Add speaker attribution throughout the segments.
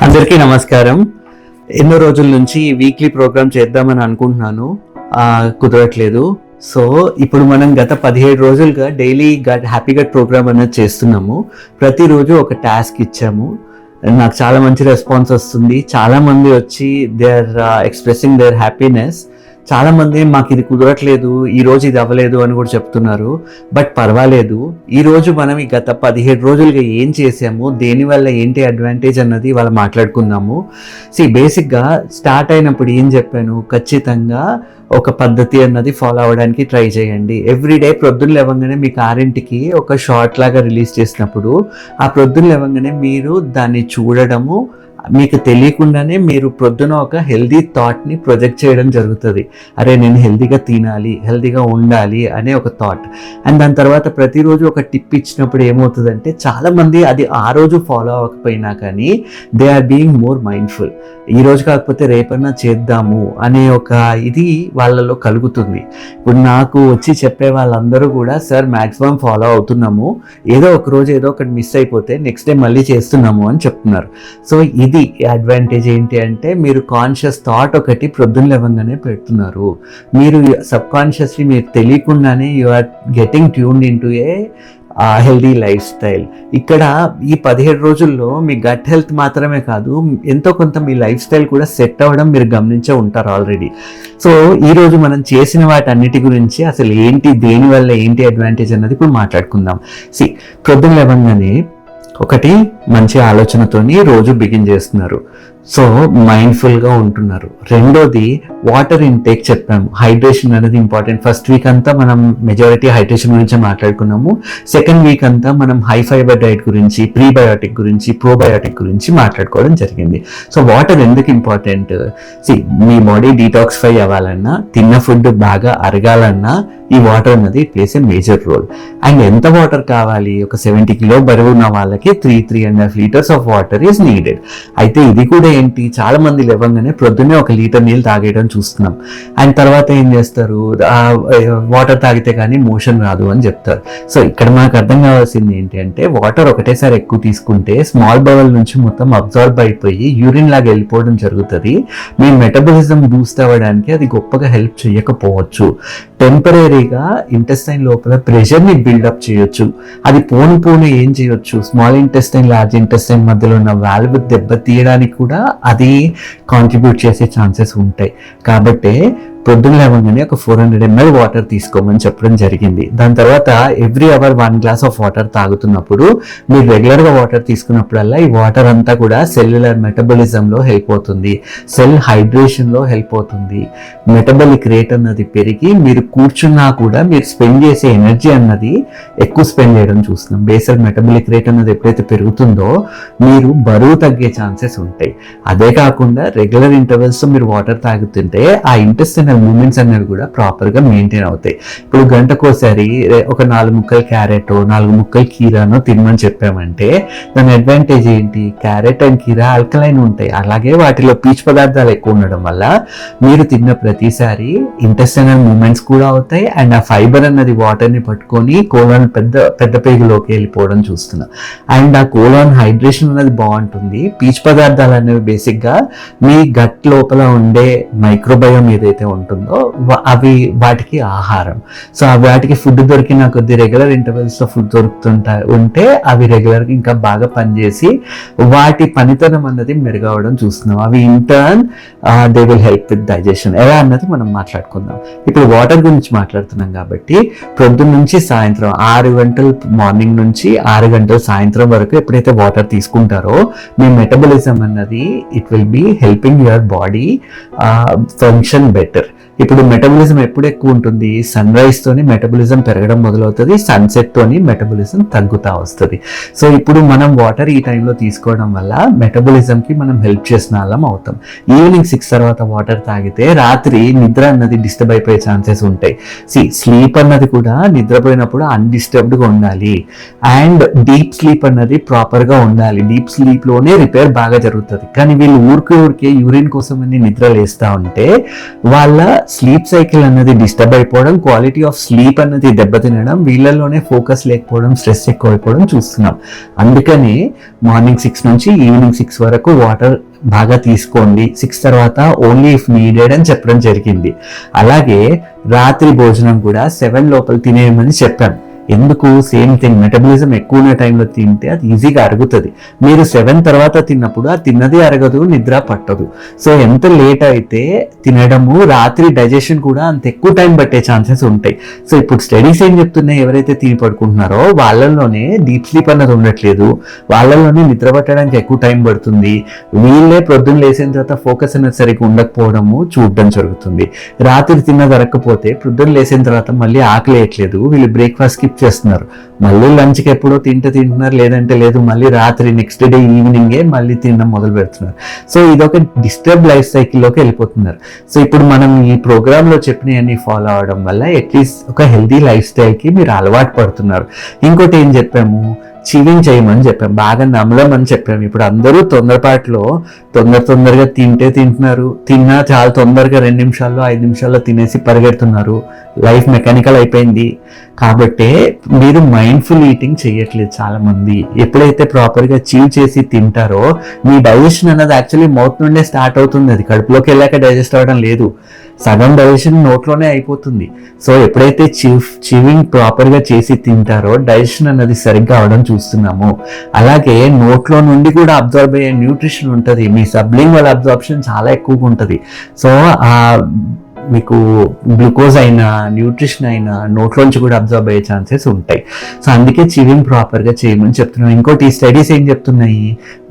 Speaker 1: అందరికీ నమస్కారం. ఎన్నో రోజుల నుంచి వీక్లీ ప్రోగ్రామ్ చేద్దామని అనుకుంటున్నాను. కుదరట్లేదు. సో ఇప్పుడు మనం గత పదిహేడు రోజులుగా daily gut happy gut programme అనేది చేస్తున్నాము. ప్రతిరోజు ఒక టాస్క్ ఇచ్చాము. నాకు చాలా మంచి రెస్పాన్స్ వస్తుంది. చాలా మంది వచ్చి they are expressing their happiness చాలామంది మాకు ఇది కుదరట్లేదు ఈ రోజు ఇది అవ్వలేదు అని కూడా చెప్తున్నారు. బట్ పర్వాలేదు ఈరోజు మనం ఈ గత పదిహేడు రోజులుగా ఏం చేసాము దేనివల్ల ఏంటి అడ్వాంటేజ్ అన్నది వాళ్ళ మాట్లాడుకుందాము. సి బేసిక్గా స్టార్ట్ అయినప్పుడు ఏం చెప్పాను ఖచ్చితంగా ఒక పద్ధతి అన్నది ఫాలో అవ్వడానికి ట్రై చేయండి. ఎవ్రీడే ప్రొద్దున లేవగానే మీకు ఆరింటికి ఒక షార్ట్ లాగా రిలీజ్ చేసినప్పుడు ఆ ప్రొద్దున లేవగానే మీరు దాన్ని చూడడము మీకు తెలియకుండానే మీరు ప్రొద్దున ఒక హెల్దీ థాట్ని ప్రొజెక్ట్ చేయడం జరుగుతుంది. అరే నేను హెల్దీగా తినాలి హెల్దీగా ఉండాలి అనే ఒక థాట్. అండ్ దాని తర్వాత ప్రతిరోజు ఒక టిప్ ఇచ్చినప్పుడు ఏమవుతుందంటే చాలామంది అది ఆ రోజు ఫాలో అవ్వకపోయినా కానీ they are being more mindful. ఈ రోజు కాకపోతే రేపన్నా చేద్దాము అనే ఒక ఇది వాళ్ళలో కలుగుతుంది. ఇప్పుడు నాకు వచ్చి చెప్పే వాళ్ళందరూ కూడా సార్ మ్యాక్సిమం ఫాలో అవుతున్నాము. ఏదో ఒక రోజు ఏదో ఒకటి మిస్ అయిపోతే నెక్స్ట్ డే మళ్ళీ చేస్తున్నాము అని చెప్తున్నారు. సో ఇది అడ్వాంటేజ్ ఏంటి అంటే మీరు కాన్షియస్ థాట్ ఒకటి ప్రొద్దున లేవంగానే పెడుతున్నారు. మీరు సబ్ కాన్షియస్లీ మీరు తెలియకుండానే you are getting tuned in to a healthy lifestyle ఇక్కడ ఈ పదిహేడు రోజుల్లో మీ గట్ హెల్త్ మాత్రమే కాదు ఎంతో కొంత మీ లైఫ్ స్టైల్ కూడా సెట్ అవ్వడం మీరు గమనించే ఉంటారు ఆల్రెడీ సో ఈరోజు మనం చేసిన వాటన్నిటి గురించి అసలు ఏంటి దేనివల్ల ఏంటి అడ్వాంటేజ్ అన్నది ఇప్పుడు మాట్లాడుకుందాం. సి ప్రొద్దున లేవంగానే ఒకటి మంచి ఆలోచనతోని రోజు బిగిన్ చేస్తున్నారు. సో మైండ్ఫుల్గా ఉంటున్నారు. రెండోది వాటర్ ఇంటేక్ చెప్పాము. హైడ్రేషన్ అనేది ఇంపార్టెంట్ ఫస్ట్ వీక్ అంతా మనం మెజారిటీ హైడ్రేషన్ గురించి మాట్లాడుకున్నాము. సెకండ్ వీక్ అంతా మనం హై ఫైబర్ డైట్ గురించి ప్రీబయాటిక్ గురించి ప్రోబయాటిక్ గురించి మాట్లాడుకోవడం జరిగింది. సో వాటర్ ఎందుకు ఇంపార్టెంట్ సి మీ బాడీ డీటాక్సిఫై అవ్వాలన్నా తిన్న ఫుడ్ బాగా అరగాలన్నా ఈ వాటర్ అన్నది plays a major role and ఎంత వాటర్ కావాలి? ఒక సెవెంటీ కిలో బరువు ఉన్న వాళ్ళకి three three and half litres of water is needed అయితే ఇది కూడా ఏంటి? చాలా మంది లేవంగానే ప్రొద్దున్నే ఒక లీటర్ నీళ్ళు తాగేయడం చూస్తున్నాం. అండ్ తర్వాత ఏం చేస్తారు? వాటర్ తాగితే కానీ మోషన్ రాదు అని చెప్తారు. సో ఇక్కడ మనకు అర్థం కావాల్సింది ఏంటి అంటే వాటర్ ఒకటేసారి ఎక్కువ తీసుకుంటే స్మాల్ బవల్ నుంచి మొత్తం అబ్జార్బ్ అయిపోయి యూరిన్ లాగా వెళ్ళిపోవడం జరుగుతుంది. మీ మెటబాలిజం బూస్ట్ అవ్వడానికి అది గొప్పగా హెల్ప్ చేయకపోవచ్చు. టెంపరీగా ఇంటెస్టైన్ లోపల ప్రెషర్ని బిల్డప్ చేయొచ్చు. అది పోను పోను ఏం చేయొచ్చు? స్మాల్ ఇంటెస్టైన్ లార్జ్ ఇంటెస్టైన్ మధ్యలో ఉన్న వాల్వ్ దెబ్బ తీయడానికి కూడా అది కాంట్రిబ్యూట్ చేసే ఛాన్సెస్ ఉంటాయి. కాబట్టి పొద్దున్న లేవగానే ఒక ఫోర్ హండ్రెడ్ ఎంఎల్ వాటర్ తీసుకోమని చెప్పడం జరిగింది. దాని తర్వాత every hour one glass of water తాగుతున్నప్పుడు మీరు రెగ్యులర్గా వాటర్ తీసుకున్నప్పుడల్లా ఈ వాటర్ అంతా కూడా సెల్యులర్ మెటబలిజంలో హెల్ప్ అవుతుంది. సెల్ హైడ్రేషన్లో హెల్ప్ అవుతుంది. మెటబలిక్ రేట్ అన్నది పెరిగి మీరు కూర్చున్నా కూడా మీరు స్పెండ్ చేసే ఎనర్జీ అన్నది ఎక్కువ స్పెండ్ చేయడం చూస్తున్నాం. బేసల్ మెటబలిక్ రేట్ అన్నది ఎప్పుడైతే పెరుగుతుందో మీరు బరువు తగ్గే ఛాన్సెస్ ఉంటాయి. అదే కాకుండా రెగ్యులర్ ఇంటర్వెల్స్తో మీరు వాటర్ తాగుతుంటే ఆ ఇంటెస్టినల్ మూమెంట్స్ అనేవి కూడా ప్రాపర్గా మెయింటైన్ అవుతాయి. ఇప్పుడు గంటకోసారి ఒక నాలుగు ముక్కలు క్యారెట్ నాలుగు ముక్కలు కీరానో తినమని చెప్పామంటే దాని అడ్వాంటేజ్ ఏంటి? క్యారెట్ అండ్ కీరా ఆల్కలైన్ ఉంటాయి. అలాగే వాటిలో పీచు పదార్థాలు ఎక్కువ ఉండడం వల్ల మీరు తిన్న ప్రతిసారి ఇంటెస్టైనల్ మూమెంట్స్ కూడా అవుతాయి అండ్ ఆ ఫైబర్ అన్నది వాటర్ని పట్టుకొని కోలాన్ పెద్ద పెద్ద పేగులోకి వెళ్ళిపోవడం చూస్తున్నాం. అండ్ ఆ కోలాన్ హైడ్రేషన్ అనేది బాగుంటుంది. పీచు పదార్థాలు అనేవి బేసిక్గా మీ గట్ లోపల ఉండే మైక్రోబయోమ్ ఏదైతే ఉంటుందో అవి వాటికి ఆహారం. సో ఆ వాటికి ఫుడ్ దొరికిన కొద్ది రెగ్యులర్ ఇంటర్వెల్స్లో ఫుడ్ దొరుకుతుంటా ఉంటే అవి రెగ్యులర్గా ఇంకా బాగా పనిచేసి వాటి పనితనం అన్నది మెరుగవడం చూస్తున్నాం. అవి in turn they will help with digestion ఎలా అన్నది మనం మాట్లాడుకుందాం. ఇప్పుడు వాటర్ గురించి మాట్లాడుతున్నాం కాబట్టి పొద్దున్న నుంచి సాయంత్రం ఆరు గంటలు మార్నింగ్ నుంచి ఆరు గంటలు సాయంత్రం వరకు ఎప్పుడైతే వాటర్ తీసుకుంటారో మీ మెటబలిజం అన్నది it will be helping your body function better ఇప్పుడు మెటబలిజం ఎప్పుడు ఎక్కువ ఉంటుంది? సన్ రైజ్తోని మెటబలిజం పెరగడం మొదలవుతుంది సన్సెట్తోని మెటబలిజం తగ్గుతూ వస్తుంది. సో ఇప్పుడు మనం వాటర్ ఈ టైంలో తీసుకోవడం వల్ల మెటబలిజంకి మనం హెల్ప్ చేసిన వాళ్ళం అవుతాం. ఈవినింగ్ సిక్స్ తర్వాత వాటర్ తాగితే రాత్రి నిద్ర అన్నది డిస్టర్బ్ అయిపోయే ఛాన్సెస్ ఉంటాయి. సి స్లీప్ అన్నది కూడా నిద్రపోయినప్పుడు అన్డిస్టర్బ్డ్గా ఉండాలి. అండ్ డీప్ స్లీప్ అన్నది ప్రాపర్గా ఉండాలి. డీప్ స్లీప్లోనే రిపేర్ బాగా జరుగుతుంది. కానీ వీళ్ళు ఊరికే ఊరికే యూరిన్ కోసం అని నిద్ర వేస్తూ ఉంటే వాళ్ళ స్లీప్ సైకిల్ అన్నది డిస్టర్బ్ అయిపోవడం క్వాలిటీ ఆఫ్ స్లీప్ అన్నది దెబ్బతినడం వీళ్ళలోనే ఫోకస్ లేకపోవడం స్ట్రెస్ ఎక్కువైపోవడం చూస్తున్నాం. అందుకని మార్నింగ్ సిక్స్ నుంచి ఈవినింగ్ సిక్స్ వరకు వాటర్ బాగా తీసుకోండి. సిక్స్ తర్వాత ఓన్లీ ఇఫ్ నీడెడ్ అని చెప్పడం జరిగింది. అలాగే రాత్రి భోజనం కూడా సెవెన్ లోపల తినేయమని చెప్పాం. ఎందుకు సేమ్ థింగ్? మెటబలిజం ఎక్కువ ఉన్న టైంలో తింటే అది ఈజీగా అరుగుతుంది. మీరు సెవెన్ తర్వాత తిన్నప్పుడు ఆ తిన్నది అరగదు నిద్ర పట్టదు. సో ఎంత లేట్ అయితే తినడము రాత్రి డైజెషన్ కూడా అంత ఎక్కువ టైం పట్టే ఛాన్సెస్ ఉంటాయి. సో ఇప్పుడు స్టడీస్ ఏం చెప్తున్నాయి? ఎవరైతే తిని పడుకుంటున్నారో వాళ్ళల్లోనే డీప్ స్లీప్ అన్నది ఉండట్లేదు. వాళ్ళల్లోనే నిద్ర పట్టడానికి ఎక్కువ టైం పడుతుంది. వీళ్ళే ప్రొద్దున లేసిన తర్వాత ఫోకస్ అనేది సరిగ్గా ఉండకపోవడము చూడడం జరుగుతుంది. రాత్రి తిన్నది అరగకపోతే ప్రొద్దున లేసిన తర్వాత మళ్ళీ ఆకలేయట్లేదు. వీళ్ళు బ్రేక్ఫాస్ట్ స్కిప్ చేస్తున్నారు మళ్ళీ లంచ్కి ఎప్పుడో తింటే తింటున్నారు లేదంటే లేదు మళ్ళీ రాత్రి నెక్స్ట్ డే ఈవినింగే మళ్ళీ తినడం మొదలు పెడుతున్నారు. సో ఇదొక డిస్టర్బ్ లైఫ్ సైకిల్లోకి వెళ్ళిపోతున్నారు. సో ఇప్పుడు మనం ఈ ప్రోగ్రాంలో చెప్పినవన్నీ ఫాలో అవడం వల్ల అట్లీస్ట్ ఒక హెల్దీ లైఫ్ స్టైల్కి మీరు అలవాటు పడుతున్నారు. ఇంకోటి ఏం చెప్పాము? చీవింగ్ చేయమని చెప్పాం. బాగా నమలమని చెప్పాం. ఇప్పుడు అందరూ తొందరపాటులో తొందర తొందరగా తింటే తింటున్నారు. తిన్నా చాలా తొందరగా రెండు నిమిషాల్లో ఐదు నిమిషాల్లో తినేసి పరిగెడుతున్నారు. లైఫ్ మెకానికల్ అయిపోయింది. కాబట్టి మీరు మైండ్ఫుల్ ఈటింగ్ చేయట్లేదు చాలామంది. ఎప్పుడైతే ప్రాపర్గా చీవ్ చేసి తింటారో మీ డైజెషన్ అన్నది యాక్చువల్లీ మౌత్ నుండే స్టార్ట్ అవుతుంది. అది కడుపులోకి వెళ్ళాక డైజెస్ట్ అవ్వడం లేదు. సగం డైజెషన్ నోట్లోనే అయిపోతుంది. సో ఎప్పుడైతే చీవ్ చివింగ్ ప్రాపర్గా చేసి తింటారో డైజెషన్ అన్నది సరిగ్గా అవడం చూస్తున్నాము. అలాగే నోట్లో నుండి కూడా అబ్జర్వ్ అయ్యే న్యూట్రిషన్ ఉంటుంది. మీ సబ్లింగ్ వల్ల అబ్జార్ప్షన్ చాలా ఎక్కువగా ఉంటుంది. సో ఆ మీకు గ్లూకోజ్ అయినా న్యూట్రిషన్ అయినా నోట్లోంచి కూడా అబ్జర్వ్ అయ్యే ఛాన్సెస్ ఉంటాయి. సో అందుకే చివింగ్ ప్రాపర్గా చేయమని చెప్తున్నాం. ఇంకోటి ఈ స్టడీస్ ఏం చెప్తున్నాయి?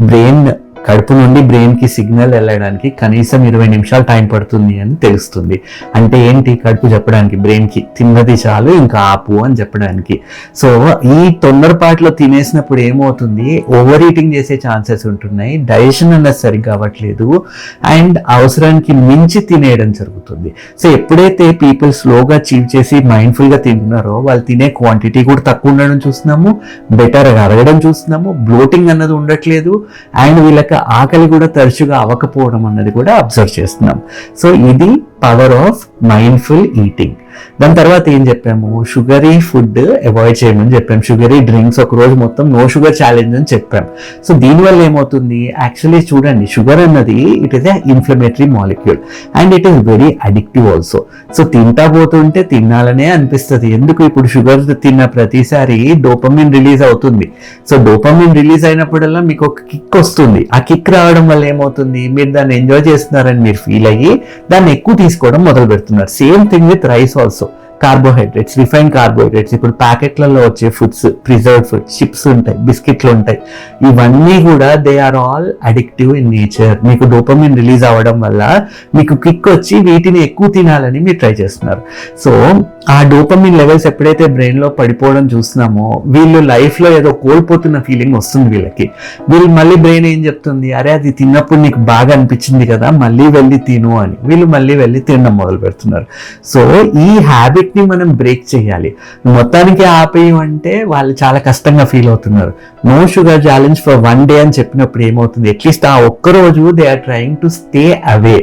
Speaker 1: బ్రెయిన్ కడుపు నుండి బ్రెయిన్కి సిగ్నల్ వెళ్ళడానికి కనీసం ఇరవై నిమిషాలు టైం పడుతుంది అని తెలుస్తుంది. అంటే ఏంటి కడుపు చెప్పడానికి? బ్రెయిన్కి తిన్నది చాలు ఇంకా ఆపు అని చెప్పడానికి. సో ఈ తొందరపాట్లో తినేసినప్పుడు ఏమవుతుంది? ఓవర్ ఈటింగ్ చేసే ఛాన్సెస్ ఉంటున్నాయి. డైజెషన్ అన్నది సరిగ్గా అవ్వట్లేదు. అండ్ అవసరానికి మించి తినేయడం జరుగుతుంది. సో ఎప్పుడైతే పీపుల్ స్లోగా చీవ్ చేసి మైండ్ఫుల్గా తింటున్నారో వాళ్ళు తినే క్వాంటిటీ కూడా తక్కువ ఉండడం చూస్తున్నాము. బెటర్ అరగడం చూస్తున్నాము. బ్లోటింగ్ అన్నది ఉండట్లేదు. అండ్ వీళ్ళకి ఆకలి కూడా తరచుగా అవ్వకపోవడం అన్నది కూడా అబ్జర్వ్ చేస్తున్నాం. సో ఇది పవర్ ఆఫ్ మైండ్ఫుల్ ఈటింగ్ దాని తర్వాత ఏం చెప్పాము? షుగరీ ఫుడ్ అవాయిడ్ చేయమని చెప్పాం. షుగరీ డ్రింక్స్ ఒక రోజు మొత్తం నో షుగర్ ఛాలెంజ్ అని చెప్పాం. సో దీనివల్ల ఏమవుతుంది? యాక్చువల్లీ చూడండి షుగర్ అన్నది it is a inflammatory molecule and it is very addictive also so తింటా పోతుంటే తినాలనే అనిపిస్తుంది. ఎందుకు ఇప్పుడు షుగర్ తిన్న ప్రతిసారి డోపమిన్ రిలీజ్ అవుతుంది? సో డోపమిన్ రిలీజ్ అయినప్పుడల్లా మీకు ఒక కిక్ వస్తుంది. ఆ కిక్ రావడం వల్ల ఏమవుతుంది? మీరు దాన్ని ఎంజాయ్ చేస్తున్నారని మీరు ఫీల్ అయ్యి దాన్ని ఎక్కువ తీసుకోవడం మొదలు పెడుతున్నారు same thing with rice also carbohydrates refine carbohydrates ఇప్పుడు ప్యాకెట్లలో వచ్చే ఫుడ్స్ ప్రిజర్వ్ ఫుడ్స్ చిప్స్ ఉంటాయి బిస్కెట్లు ఉంటాయి. ఇవన్నీ కూడా they are all addictive in nature మీకు డోపమిన్ రిలీజ్ అవ్వడం వల్ల మీకు కిక్ వచ్చి వీటిని ఎక్కువ తినాలని మీరు ట్రై చేస్తున్నారు. సో ఆ డోపమిన్ లెవెల్స్ ఎప్పుడైతే బ్రెయిన్లో పడిపోవడం చూస్తున్నామో వీళ్ళు లైఫ్లో ఏదో కోల్పోతున్న ఫీలింగ్ వస్తుంది వీళ్ళకి. వీళ్ళు మళ్ళీ బ్రెయిన్ ఏం చెప్తుంది? అరే అది తిన్నప్పుడు నీకు బాగా అనిపించింది కదా మళ్ళీ వెళ్ళి తిను అని. వీళ్ళు మళ్ళీ వెళ్ళి తినడం మొదలు పెడుతున్నారు సో ఈ హ్యాబిట్ హ్యాబిట్ని మనం బ్రేక్ చేయాలి. మొత్తానికి ఆపేయమంటే వాళ్ళు చాలా కష్టంగా ఫీల్ అవుతున్నారు. No sugar challenge for one day అని చెప్పినప్పుడు ఏమవుతుంది? అట్లీస్ట్ ఆ ఒక్క రోజు they are trying to stay away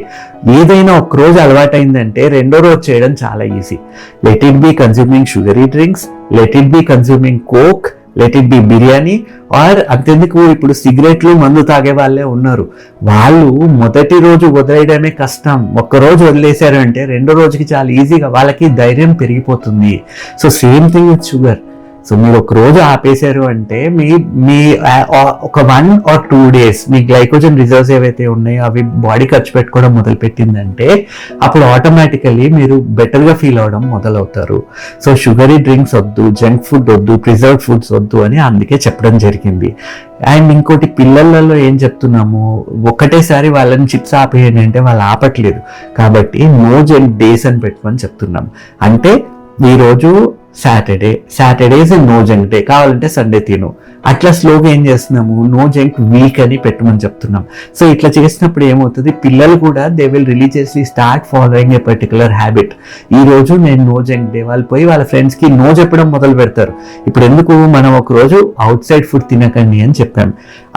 Speaker 1: ఏదైనా ఒక్క రోజు అలవాటైందంటే రెండో రోజు చేయడం చాలా easy let it be consuming sugary drinks let it be consuming coke let it be biryani. Or అంతెందుకు ఇప్పుడు సిగరెట్లు మందు తాగే వాళ్ళే ఉన్నారు. వాళ్ళు మొదటి రోజు వదిలేయడమే కష్టం. ఒక్కరోజు వదిలేశారు అంటే రెండో రోజుకి చాలా ఈజీగా వాళ్ళకి ధైర్యం పెరిగిపోతుంది. So same thing with sugar so మీరు ఒక రోజు ఆపేశారు అంటే మీ మీ ఒక వన్ ఆర్ టూ డేస్ మీ గ్లైకోజన్ రిజర్వ్స్ ఏవైతే ఉన్నాయో అవి బాడీ ఖర్చు పెట్టుకోవడం మొదలు పెట్టిందంటే అప్పుడు ఆటోమేటికలీ మీరు బెటర్గా ఫీల్ అవడం మొదలవుతారు. సో షుగరీ డ్రింక్స్ వద్దు జంక్ ఫుడ్ వద్దు ప్రిజర్వ్డ్ ఫుడ్స్ వద్దు అని అందుకే చెప్పడం జరిగింది. అండ్ ఇంకోటి పిల్లలలో ఏం చెప్తున్నాము? ఒకటేసారి వాళ్ళని చిప్స్ ఆపేయండి అంటే వాళ్ళు ఆపట్లేదు. కాబట్టి నో జంక్ డేస్ అని పెట్టుకొని చెప్తున్నాం. అంటే ఈరోజు Saturday Saturdays no junk day కావాలంటే సండే తిను. అట్లా స్లోగా ఏం చేస్తున్నాము? నో జంక్ వీక్ అని పెట్టమని చెప్తున్నాం. సో ఇట్లా చేసినప్పుడు ఏమవుతుంది? పిల్లలు కూడా they will religiously start following a particular habit ఈ రోజు నేను నో జంక్ డే వాళ్ళు పోయి వాళ్ళ ఫ్రెండ్స్కి నో చెప్పడం మొదలు పెడతారు. ఇప్పుడు ఎందుకు మనం ఒకరోజు అవుట్ సైడ్ ఫుడ్ తినకండి అని చెప్పాం.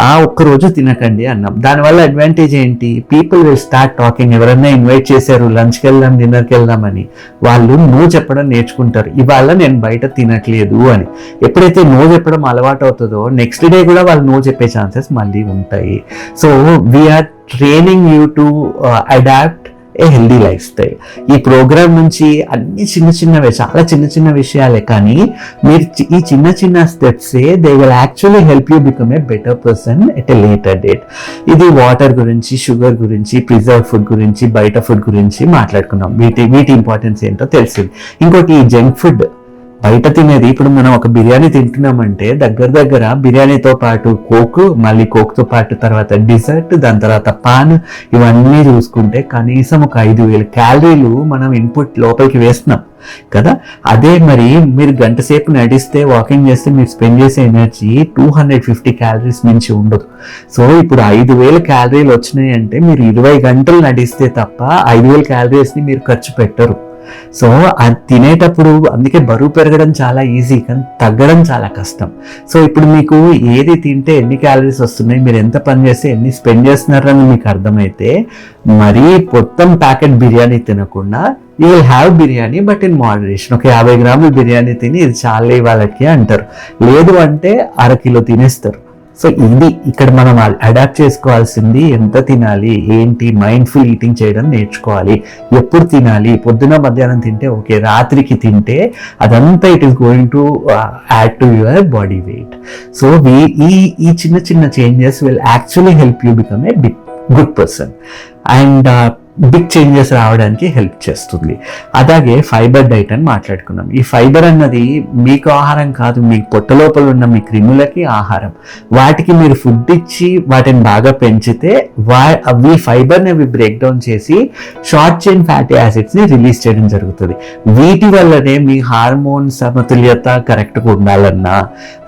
Speaker 1: ఆ ఒక్క రోజు తినకండి అన్నాం. దానివల్ల అడ్వాంటేజ్ ఏంటి? పీపుల్ విల్ స్టార్ట్ టాకింగ్ ఎవరైనా ఇన్వైట్ చేశారు లంచ్కి వెళ్దాం డిన్నర్కి వెళ్దామని వాళ్ళు నో చెప్పడం నేర్చుకుంటారు. ఇవాళ నేను బయట తినట్లేదు అని. ఎప్పుడైతే నో చెప్పడం అలవాటు అవుతుందో నెక్స్ట్ డే కూడా వాళ్ళు నో చెప్పే ఛాన్సెస్ మళ్ళీ ఉంటాయి. So we are training you to adapt a healthy lifestyle ఈ ప్రోగ్రామ్ నుంచి అన్ని చిన్న చిన్నవే చాలా చిన్న చిన్న విషయాలే కానీ మీరు చి- ఈ చిన్న చిన్న స్టెప్సే they will actually help you become a better person at a later date ఇది వాటర్ గురించి షుగర్ గురించి ప్రిజర్వ్ ఫుడ్ గురించి బయట ఫుడ్ గురించి మాట్లాడుకున్నాం. వీటి వీటి ఇంపార్టెన్స్ ఏంటో తెలిసింది. ఇంకోటి ఈ జంక్ ఫుడ్ బయట తినేది. ఇప్పుడు మనం ఒక బిర్యానీ తింటున్నామంటే దగ్గర దగ్గర బిర్యానీతో పాటు కోక్ మళ్ళీ కోక్తో పాటు తర్వాత డిజర్ట్ దాని తర్వాత పాన్ ఇవన్నీ చూసుకుంటే కనీసం ఒక ఐదు వేల క్యాలరీలు మనం ఇన్పుట్ లోపలికి వేస్తున్నాం కదా. అదే మరి మీరు గంట సేపు నడిస్తే వాకింగ్ చేస్తే మీరు స్పెండ్ చేసే energy two hundred fifty calories మించి ఉండదు. సో ఇప్పుడు ఐదు వేల క్యాలరీలు వచ్చినాయి అంటే మీరు ఇరవై గంటలు నడిస్తే తప్ప ఐదు వేల క్యాలరీస్ని మీరు ఖర్చు పెట్టరు. సో అది తినేటప్పుడు అందుకే బరువు పెరగడం చాలా ఈజీ కానీ తగ్గడం చాలా కష్టం. సో ఇప్పుడు మీకు ఏది తింటే ఎన్ని క్యాలరీస్ వస్తున్నాయి మీరు ఎంత పని చేస్తే ఎన్ని స్పెండ్ చేస్తున్నారని మీకు అర్థమైతే మరీ మొత్తం ప్యాకెట్ బిర్యానీ తినకుండా you will have biryani but in moderation. ఒక యాభై గ్రాముల బిర్యానీ తిని ఇది చాలా వాళ్ళకి అంటారు. లేదు అంటే అరకిలో తినేస్తారు. సో ఇది ఇక్కడ మనం అడాప్ట్ చేసుకోవాల్సింది ఎంత తినాలి ఏంటి మైండ్ఫుల్ ఈటింగ్ చేయడం నేర్చుకోవాలి. ఎప్పుడు తినాలి పొద్దున మధ్యాహ్నం తింటే ఓకే రాత్రికి తింటే అదంతా it is going to add to your body weight so ఈ ఈ చిన్న చిన్న changes will actually help you become a big good person and big changes రావడానికి హెల్ప్ చేస్తుంది. అలాగే ఫైబర్ డైట్ అని మాట్లాడుకున్నాం ఈ ఫైబర్ అన్నది మీకు ఆహారం కాదు మీ పొట్ట లోపల ఉన్న మీ క్రిములకి ఆహారం. వాటికి మీరు ఫుడ్ ఇచ్చి వాటిని బాగా పెంచితే వా అవి ఫైబర్ని అవి బ్రేక్ డౌన్ చేసి షార్ట్ చైన్ ఫ్యాటీ యాసిడ్స్ని రిలీజ్ చేయడం జరుగుతుంది. వీటి వల్లనే మీ హార్మోన్ సమతుల్యత కరెక్ట్గా ఉండాలన్నా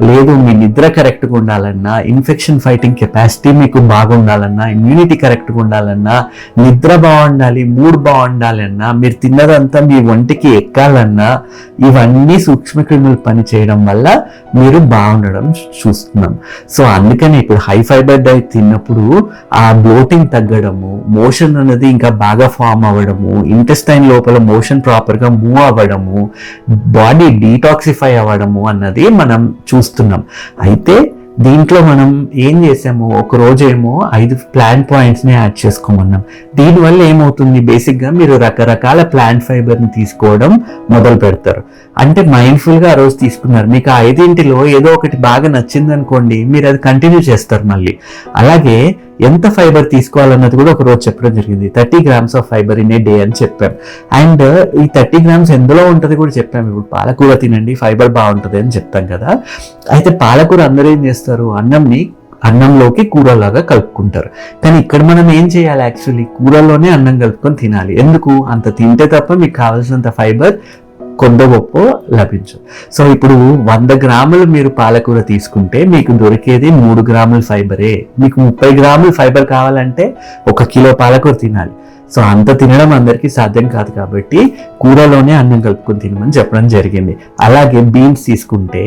Speaker 1: లేదు మీ నిద్ర కరెక్ట్గా ఉండాలన్నా ఇన్ఫెక్షన్ ఫైటింగ్ కెపాసిటీ మీకు బాగుండాలన్నా ఇమ్యూనిటీ కరెక్ట్గా ఉండాలన్నా నిద్ర బాగుండాలి మూడ్ బాగుండాలన్నా మీరు తిన్నదంతా మీ ఒంటికి ఎక్కాలన్నా ఇవన్నీ సూక్ష్మక్రిములు పని చేయడం వల్ల మీరు బాగుండడం చూస్తున్నాం. సో అందుకని ఇప్పుడు హై ఫైబర్ డైట్ తిన్నప్పుడు ఆ బ్లోటింగ్ తగ్గడము మోషన్ అనేది ఇంకా బాగా ఫామ్ అవ్వడము ఇంటెస్టైన్ లోపల మోషన్ ప్రాపర్గా మూవ్ అవ్వడము బాడీ డీటాక్సిఫై అవ్వడము అన్నది మనం చూస్తున్నాం. అయితే దీంట్లో మనం ఏం చేసాము ఒక రోజేమో ఐదు ప్లాంట్ పాయింట్స్ని యాడ్ చేసుకోమన్నాం. దీనివల్ల ఏమవుతుంది? బేసిక్గా మీరు రకరకాల ప్లాంట్ ఫైబర్ని తీసుకోవడం మొదలు పెడతారు. అంటే మైండ్ఫుల్గా ఆ రోజు తీసుకున్నారు. మీకు ఆ ఐదింటిలో ఏదో ఒకటి బాగా నచ్చింది అనుకోండి మీరు అది కంటిన్యూ చేస్తారు మళ్ళీ. అలాగే ఎంత ఫైబర్ తీసుకోవాలన్నది కూడా ఒక రోజు చెప్పడం జరిగింది. Thirty grams of fibre in a day అని చెప్పాం అండ్ ఈ థర్టీ గ్రామ్స్ ఎందులో ఉంటుంది కూడా చెప్పాము. ఇప్పుడు పాలకూర తినండి ఫైబర్ బాగుంటుంది అని చెప్తాం కదా. అయితే పాలకూర అందరూ ఏం చేస్తారు? అన్నంని అన్నంలోకి కూరలాగా కలుపుకుంటారు. కానీ ఇక్కడ మనం ఏం చేయాలి యాక్చువల్లీ కూరలోనే అన్నం కలుపుకొని తినాలి. ఎందుకు? అంత తింటే తప్ప మీకు కావాల్సినంత ఫైబర్ కొంత గొప్ప లభించు. సో ఇప్పుడు వంద గ్రాములు మీరు పాలకూర తీసుకుంటే మీకు దొరికేది మూడు గ్రాముల ఫైబరే. మీకు ముప్పై గ్రాముల ఫైబర్ కావాలంటే ఒక కిలో పాలకూర తినాలి. సో అంత తినడం అందరికీ సాధ్యం కాదు కాబట్టి కూరలోనే అన్నం కలుపుకొని తినమని చెప్పడం జరిగింది. అలాగే బీన్స్ తీసుకుంటే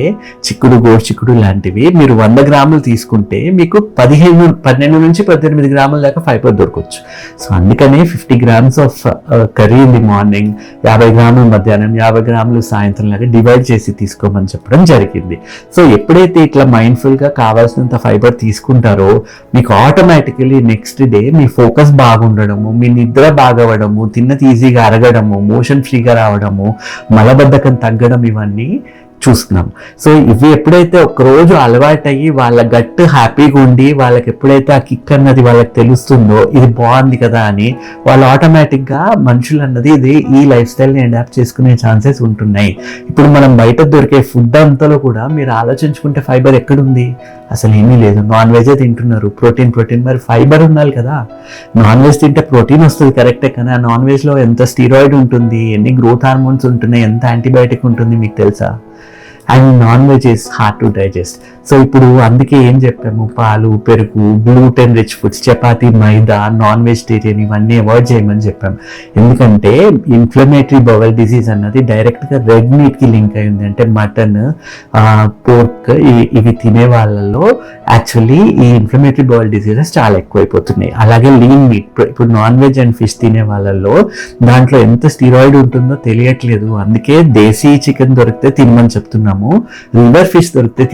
Speaker 1: చిక్కుడు గోరు చిక్కుడు లాంటివి మీరు వంద గ్రాములు తీసుకుంటే మీకు పదిహేను పన్నెండు నుంచి పద్దెనిమిది గ్రాముల దాకా ఫైబర్ దొరకవచ్చు. సో అందుకనే fifty grams of curry in the morning యాభై గ్రాములు మధ్యాహ్నం యాభై గ్రాములు సాయంత్రం లాగా డివైడ్ చేసి తీసుకోమని చెప్పడం జరిగింది. సో ఎప్పుడైతే ఇట్లా మైండ్ఫుల్గా కావాల్సినంత ఫైబర్ తీసుకుంటారో మీకు ఆటోమేటికలీ నెక్స్ట్ డే మీ ఫోకస్ బాగుండడము మీ నిద్ర బాగవడము తిన్నది ఈజీగా అరగడము మోషన్ ఫ్రీగా రావడము మలబద్ధకం తగ్గడం ఇవన్నీ చూస్తున్నాం. సో ఇవి ఎప్పుడైతే ఒకరోజు అలవాటయ్యి వాళ్ళ గట్టు హ్యాపీగా ఉండి వాళ్ళకి ఎప్పుడైతే ఆ కిక్ అన్నది వాళ్ళకి తెలుస్తుందో ఇది బాగుంది కదా అని వాళ్ళు ఆటోమేటిక్గా మనుషులు అన్నది ఇది ఈ లైఫ్ స్టైల్ని అడాప్ట్ చేసుకునే ఛాన్సెస్ ఉంటున్నాయి. ఇప్పుడు మనం బయట దొరికే ఫుడ్ అంతలో కూడా మీరు ఆలోచించుకుంటే ఫైబర్ ఎక్కడుంది? అసలు ఏమీ లేదు. నాన్ వెజే తింటున్నారు. Protein protein. మరి ఫైబర్ ఉండాలి కదా. నాన్ వెజ్ తింటే ప్రోటీన్ వస్తుంది కరెక్టే కానీ ఆ నాన్ వెజ్లో ఎంత స్టీరాయిడ్ ఉంటుంది? ఎన్ని గ్రోత్ హార్మోన్స్ ఉంటున్నాయి? ఎంత యాంటీబయాటిక్ ఉంటుంది మీకు తెలుసా? And non veg is hard to digest so ఇప్పుడు అందుకే ఏం చెప్పాము? పాలు పెరుగు gluten rich foods chapati maida non vegetarian ఇవన్నీ అవాయిడ్ చేయమని చెప్పాము ఎందుకంటే ఇన్ఫ్లమేటరీ బవల్ డిసీజ్ అన్నది డైరెక్ట్గా రెడ్ మీట్కి లింక్ అయింది అంటే మటన్ పోర్క్ ఇవి తినే వాళ్ళలో యాక్చువల్లీ ఈ ఇన్ఫ్లమేటరీ బవల్ డిసీజెస్ చాలా ఎక్కువైపోతున్నాయి. అలాగే లీన్ మీట్ ఇప్పుడు నాన్ వెజ్ అండ్ ఫిష్ తినే వాళ్ళలో దాంట్లో ఎంత స్టీరాయిడ్ ఉంటుందో తెలియట్లేదు. అందుకే దేశీ చికెన్ దొరికితే తినమని చెప్తున్నాము. రివర్ ఫిష్ దొరికితే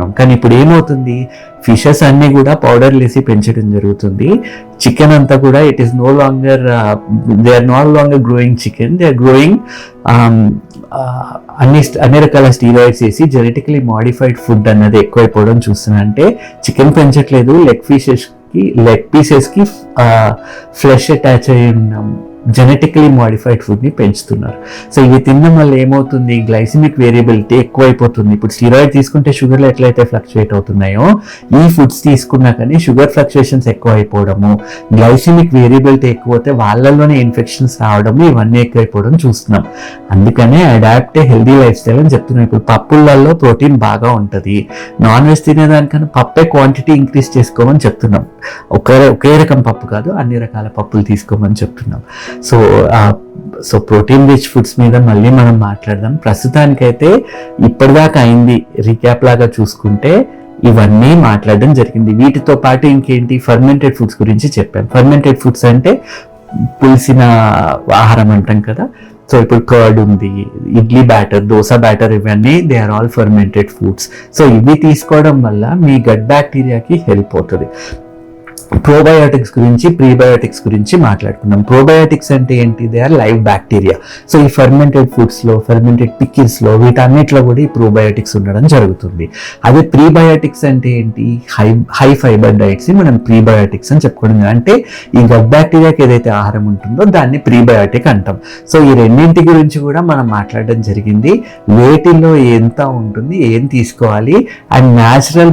Speaker 1: తీసుకోమంటున్నాం కానీ ఇప్పుడు ఏమవుతుంది? ఫిషెస్ అన్నీ కూడా పౌడర్ వేసి పెంచడం జరుగుతుంది. చికెన్ అంతా కూడా it is no longer they are no longer growing chicken they are growing అన్ని అన్ని రకాల స్టీరాయిడ్స్ వేసి జెనెటికలీ మాడిఫైడ్ ఫుడ్ అన్నది ఎక్కువైపోవడం చూస్తున్నా. అంటే చికెన్ పెంచట్లేదు లెగ్ ఫిషెస్కి లెగ్ పీసెస్కి ఫ్లెష్ అటాచ్ అయ్యి ఉన్నాం. జెనెటికలీ మాడిఫైడ్ ఫుడ్ని పెంచుతున్నారు. సో ఇవి తినడం వల్ల ఏమవుతుంది? గ్లైసిమిక్ వేరియబిలిటీ ఎక్కువైపోతుంది. ఇప్పుడు స్టీరాయిడ్ తీసుకుంటే షుగర్లు ఎట్లయితే ఫ్లక్చుయేట్ అవుతున్నాయో ఈ ఫుడ్స్ తీసుకున్నా కానీ షుగర్ ఫ్లక్చుయేషన్స్ ఎక్కువ అయిపోవడము గ్లైసిమిక్ వేరియబిలిటీ ఎక్కువైతే వాళ్ళలోనే ఇన్ఫెక్షన్స్ రావడము ఇవన్నీ ఎక్కువైపోవడం చూస్తున్నాం. అందుకనే అడాప్ట్ హెల్దీ లైఫ్ స్టైల్ అని చెప్తున్నాం. ఇప్పుడు పప్పులలో ప్రోటీన్ బాగా ఉంటుంది. నాన్ వెజ్ తినేదానికన్నా పప్పే క్వాంటిటీ ఇంక్రీస్ చేసుకోమని చెప్తున్నాం. ఒకే ఒకే రకం పప్పు కాదు అన్ని రకాల పప్పులు తీసుకోమని చెప్తున్నాం. So so protein rich foods మీద మళ్ళీ మనం మాట్లాడదాం. ప్రస్తుతానికైతే ఇప్పటిదాకా అయింది రీక్యాప్ లాగా చూసుకుంటే ఇవన్నీ మాట్లాడడం జరిగింది. వీటితో పాటు ఇంకేంటి? ఫర్మెంటెడ్ ఫుడ్స్ గురించి చెప్పాం. ఫర్మెంటెడ్ ఫుడ్స్ అంటే పులిసిన ఆహారం అంటాం కదా. సో ఇప్పుడు కర్డ్ ఉంది ఇడ్లీ బ్యాటర్ దోశ బ్యాటర్ ఇవన్నీ they are all fermented foods. So ఇవి తీసుకోవడం వల్ల మీ గట్ బ్యాక్టీరియాకి హెల్ప్ అవుతుంది. ప్రోబయాటిక్స్ గురించి ప్రీబయోటిక్స్ గురించి మాట్లాడుకున్నాం ప్రోబయాటిక్స్ అంటే ఏంటి? They are live bacteria so ఈ ఫర్మెంటెడ్ ఫుడ్స్లో ఫర్మెంటెడ్ పికిల్స్లో వీటన్నిటిలో కూడా ఈ ప్రోబయోటిక్స్ ఉండడం జరుగుతుంది. అదే ప్రీబయోటిక్స్ అంటే ఏంటి? హై హై ఫైబర్ డైట్స్ మనం ప్రీబయోటిక్స్ అని చెప్పుకోవడం. అంటే ఈ గట్ బ్యాక్టీరియాకి ఏదైతే ఆహారం ఉంటుందో దాన్ని ప్రీబయోటిక్ అంటాం. సో ఈ రెండింటి గురించి కూడా మనం మాట్లాడడం జరిగింది. వేటిల్లో ఎంత ఉంటుంది ఏం తీసుకోవాలి అండ్ న్యాచురల్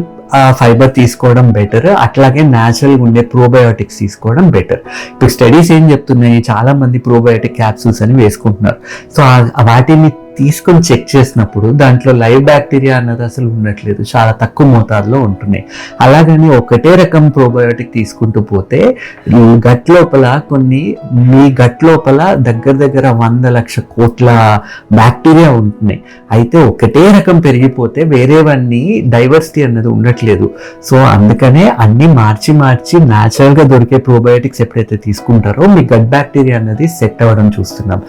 Speaker 1: ఫైబర్ తీసుకోవడం బెటర్ అట్లాగే న్యాచురల్గా ఉండే ప్రోబయోటిక్స్ తీసుకోవడం బెటర్ ఇప్పుడు స్టడీస్ ఏం చెప్తున్నాయి? చాలా మంది ప్రోబయోటిక్ క్యాప్సూల్స్ అని వేసుకుంటున్నారు. సో వాటిని తీసుకొని చెక్ చేసినప్పుడు దాంట్లో లైవ్ బ్యాక్టీరియా అన్నది అసలు ఉండట్లేదు. చాలా తక్కువ మోతాదులో ఉంటున్నాయి. అలాగని ఒకటే రకం ప్రోబయోటిక్ తీసుకుంటూ పోతే గట్ లోపల కొన్ని మీ గట్ లోపల దగ్గర దగ్గర వంద లక్ష కోట్ల బ్యాక్టీరియా ఉంటున్నాయి. అయితే ఒకటే రకం పెరిగిపోతే వేరేవన్నీ డైవర్సిటీ అన్నది ఉండట్లేదు. సో అందుకనే అన్ని మార్చి మార్చి న్యాచురల్గా దొరికే ప్రోబయోటిక్స్ ఎప్పుడైతే తీసుకుంటారో మీ గట్ బ్యాక్టీరియా అన్నది సెట్ అవ్వడం చూస్తున్నాం.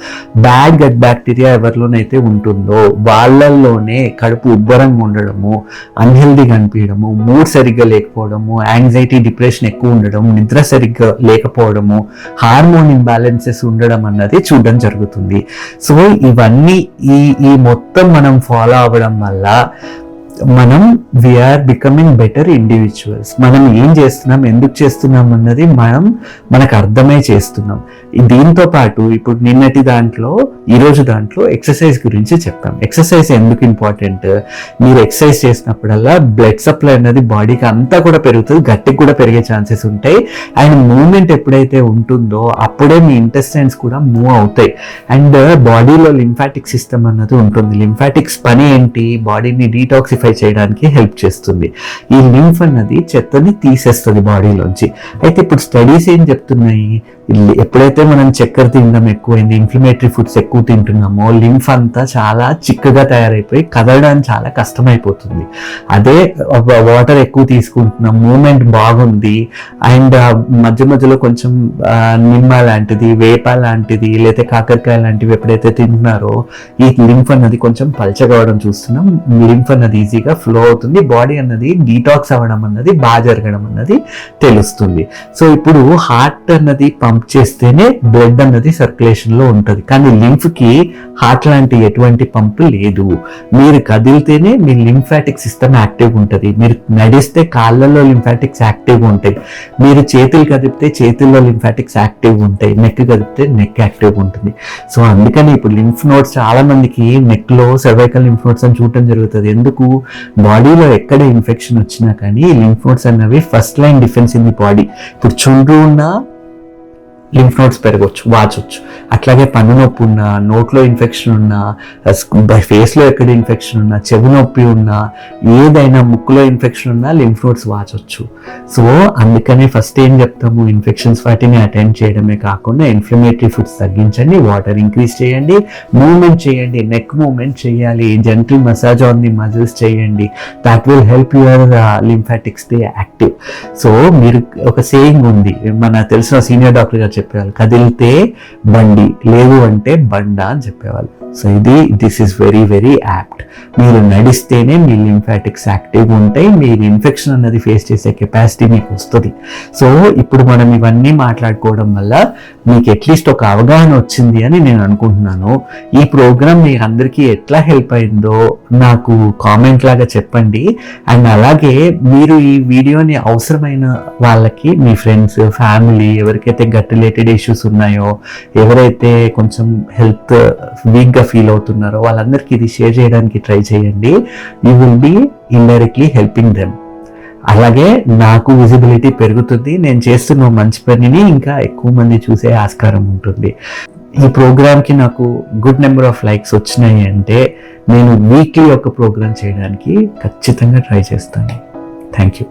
Speaker 1: బ్యాడ్ గట్ బ్యాక్టీరియా ఎవరిలోనైతే ఉంటుందో వాళ్ళల్లోనే కడుపు ఉబ్బరంగా ఉండడము అన్హెల్దీగా అనిపించడము మూడ్ సరిగ్గా లేకపోవడము యాంగ్జైటీ డిప్రెషన్ ఎక్కువ ఉండడం నిద్ర సరిగ్గా లేకపోవడము హార్మోన్ ఇంబ్యాలెన్సెస్ ఉండడం అన్నది చూడడం జరుగుతుంది. సో ఇవన్నీ ఈ ఈ మొత్తం మనం ఫాలో అవ్వడం వల్ల మనం వీఆర్ బికమింగ్ బెటర్ ఇండివిజువల్స్ మనం ఏం చేస్తున్నాం ఎందుకు చేస్తున్నాం అన్నది మనం మనకు అర్థమై చేస్తున్నాం. దీంతో పాటు ఇప్పుడు నిన్నటి దాంట్లో ఈరోజు దాంట్లో ఎక్సర్సైజ్ గురించి చెప్పాం ఎక్సర్సైజ్ ఎందుకు ఇంపార్టెంట్ మీరు ఎక్సర్సైజ్ చేసినప్పుడల్లా బ్లడ్ సప్లై అనేది బాడీకి అంతా కూడా పెరుగుతుంది గట్టికి కూడా పెరిగే ఛాన్సెస్ ఉంటాయి. అండ్ మూమెంట్ ఎప్పుడైతే ఉంటుందో అప్పుడే మీ ఇంటెస్టైన్స్ కూడా మూవ్ అవుతాయి. అండ్ బాడీలో లింఫాటిక్ సిస్టమ్ అన్నది ఉంటుంది. లింఫాటిక్స్ పని ఏంటి? బాడీని డీటాక్సిఫై చేయడానికి హెల్ప్ చేస్తుంది. ఈ లింఫ్ అన్నది చెత్తని తీసేస్తుంది బాడీలోంచి అయితే ఇప్పుడు స్టడీస్ ఏం చెప్తున్నాయి? ఎప్పుడైతే మనం చక్కెర తినడం ఎక్కువైంది ఇన్ఫ్లమేటరీ ఫుడ్స్ ఎక్కువ తింటున్నామో లింఫ్ అంతా చాలా చిక్కగా తయారైపోయి కదలడానికి చాలా కష్టమైపోతుంది. అదే వాటర్ ఎక్కువ తీసుకుంటున్నాం మూమెంట్ బాగుంది అండ్ మధ్య మధ్యలో కొంచెం నిమ్మ లాంటిది వేప లాంటిది లేకపోతే కాకరకాయ లాంటివి ఎప్పుడైతే తింటున్నారో ఈ లింఫ్ అన్నది కొంచెం పలచగవడం చూస్తున్నాం. లింఫ్ అన్నది ఈజీ ఈజీగా ఫ్లో అవుతుంది. బాడీ అన్నది డీటాక్స్ అవ్వడం అన్నది బాగా జరగడం అన్నది తెలుస్తుంది. సో ఇప్పుడు హార్ట్ అన్నది పంప్ చేస్తేనే బ్లడ్ అన్నది సర్క్యులేషన్లో ఉంటుంది. కానీ లింఫ్కి హార్ట్ లాంటి ఎటువంటి పంప్ లేదు. మీరు కదిలితేనే మీ లింఫాటిక్ సిస్టమ్ యాక్టివ్ ఉంటుంది. మీరు నడిస్తే కాళ్ళలో లింఫాటిక్స్ యాక్టివ్గా ఉంటాయి. మీరు చేతులు కదిపితే చేతుల్లో లింఫాటిక్స్ యాక్టివ్ ఉంటాయి. నెక్ కదిపితే నెక్ యాక్టివ్ ఉంటుంది. సో అందుకని ఇప్పుడు లింఫ్ నోట్స్ చాలా మందికి నెక్లో సర్వైకల్ లింఫ్ నోట్స్ అని చూడటం జరుగుతుంది. ఎందుకు? బాడీలో ఎక్కడ ఇన్ఫెక్షన్ వచ్చినా కానీ లింఫ్ నోట్స్ అన్నవి first line defence in the body ఇప్పుడు చుండ్రు ఉన్న లింఫ్ నోట్స్ పెరగవచ్చు వాచవచ్చు అట్లాగే పన్ను నొప్పి ఉన్నా నోట్లో ఇన్ఫెక్షన్ ఉన్నా ఫేస్లో ఎక్కడ ఇన్ఫెక్షన్ ఉన్నా చెవి నొప్పి ఉన్నా ఏదైనా ముక్కులో ఇన్ఫెక్షన్ ఉన్నా లింఫ్ నోట్స్ వాచవచ్చు సో అందుకనే ఫస్ట్ ఏం చెప్తాము? ఇన్ఫెక్షన్స్ వాటిని అటెండ్ చేయడమే కాకుండా ఇన్ఫ్లమేటరీ ఫుడ్స్ తగ్గించండి వాటర్ ఇంక్రీజ్ చేయండి మూమెంట్ చేయండి నెక్ మూమెంట్ చేయాలి gentle massage on the muscles చేయండి. That will help your lymphatics the active so మీరు ఒక సేయింగ్ ఉంది మన తెలిసిన సీనియర్ డాక్టర్ గారు చెప్పేవాళ్ళు. కదిలితే బండి లేవు అంటే బండ అని చెప్పేవాళ్ళు. సో ఇది this is very very apt మీరు నడిస్తేనే మీ లింఫాటిక్స్ యాక్టివ్గా ఉంటాయి మీరు ఇన్ఫెక్షన్ అన్నది ఫేస్ చేసే కెపాసిటీ మీకు వస్తుంది. సో ఇప్పుడు మనం ఇవన్నీ మాట్లాడుకోవడం వల్ల మీకు అట్లీస్ట్ ఒక అవగాహన వచ్చింది అని నేను అనుకుంటున్నాను. ఈ ప్రోగ్రామ్ మీ అందరికీ ఎట్లా హెల్ప్ అయిందో నాకు కామెంట్ లాగా చెప్పండి. అండ్ అలాగే మీరు ఈ వీడియోని అవసరమైన వాళ్ళకి మీ ఫ్రెండ్స్ ఫ్యామిలీ ఎవరికైతే గట్ రిలేటెడ్ ఇష్యూస్ ఉన్నాయో ఎవరైతే కొంచెం హెల్త్ వీక్గా ఫీల్ అవుతున్నారో వాళ్ళందరికీ ఇది షేర్ చేయడానికి ట్రై చేయండి. You will be indirectly helping them అలాగే నాకు విజిబిలిటీ పెరుగుతుంది. నేను చేస్తున్న మంచి పనిని ఇంకా ఎక్కువ మంది చూసే ఆస్కారం ఉంటుంది. ఈ ప్రోగ్రామ్కి నాకు గుడ్ నెంబర్ ఆఫ్ లైక్స్ వచ్చినాయి అంటే నేను వీక్లీ ఒక ప్రోగ్రామ్ చేయడానికి ఖచ్చితంగా ట్రై చేస్తాను. Thank you